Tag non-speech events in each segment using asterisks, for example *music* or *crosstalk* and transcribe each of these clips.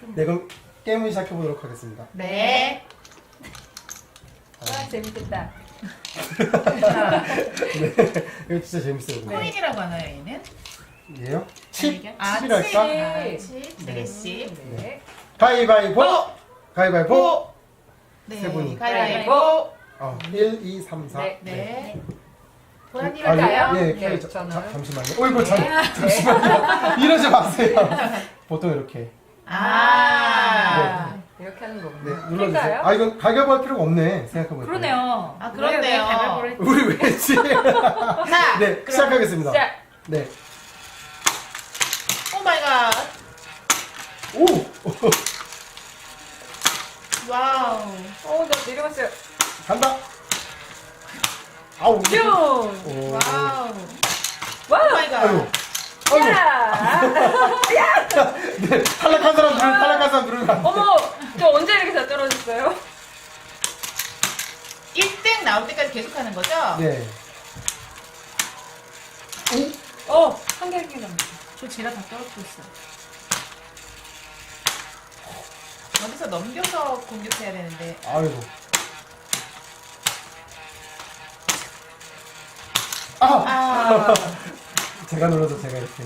네, 그럼 게임을 시작해 보도록 하겠습니다. 네. 아, 재밌겠다. *laughs* 네, 이거 진짜 재밌어요. 근데. 코인이라고 하나요, 얘는? 얘요? 칩? 아, 칩이랄까? 아, 칩. 네 개씩. 네. 가위바위보! 가위바위보! 보. 네. 세 분이. 가위바위보. 어, 1, 2, 3, 4. 네. 네. 아, 보라님일까요? 예, 예, 네, 켜야죠. 저는. 자, 잠시만요. 어이구, 잠, 잠시만요. *laughs* 이러지 마세요. 보통 이렇게. 아. 이렇게 하는 네, 거군요. 눌러주세요. 킬까요? 아, 이건 가격 할 필요가 없네. 생각해보니까. 그러네요. 아, 그렇네요. 가위바위보를? 우리 왜 했지? *laughs* 자, 네, 그럼- 시작하겠습니다. 시작. 네. 오 마이 갓. 오! *laughs* 와우. 어, 나 내려갔어요. 간다! 아우! 슝! 오. 와우. 오 와우! 마이 갓. 아이고. 아이고. 야! 네, 탈락한 사람 누르, 탈락한 사람 누르면 안 돼. 어머! 저 언제 이렇게 잘 떨어졌어요? 1등 나올 때까지 계속 하는 거죠? 네. 어! 한 개씩 남았어. 저 제가 다 떨어뜨고 있어. 여기서 넘겨서 공격해야 되는데. 아이고. 아! 아. *laughs* 제가 눌러서 제가 이렇게.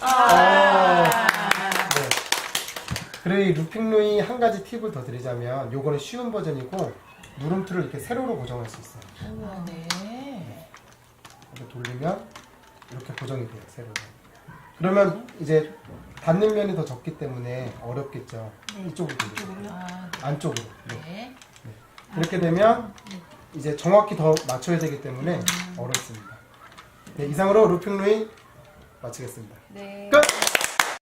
아. 네. 그리고 이 루핑루이 한 가지 팁을 더 드리자면 요거는 쉬운 버전이고 누름틀을 이렇게 세로로 고정할 수 있어요. 우와, 네. 이렇게 돌리면 이렇게 고정이 돼요, 세로로. 그러면 이제 닿는 면이 더 적기 때문에 어렵겠죠. 이쪽으로 돌리세요. 아, 안쪽으로. 네. 네. 이렇게 되면 이제 정확히 더 맞춰야 되기 때문에 어렵습니다. 네, 이상으로 루핑 루이 마치겠습니다. 네. 끝!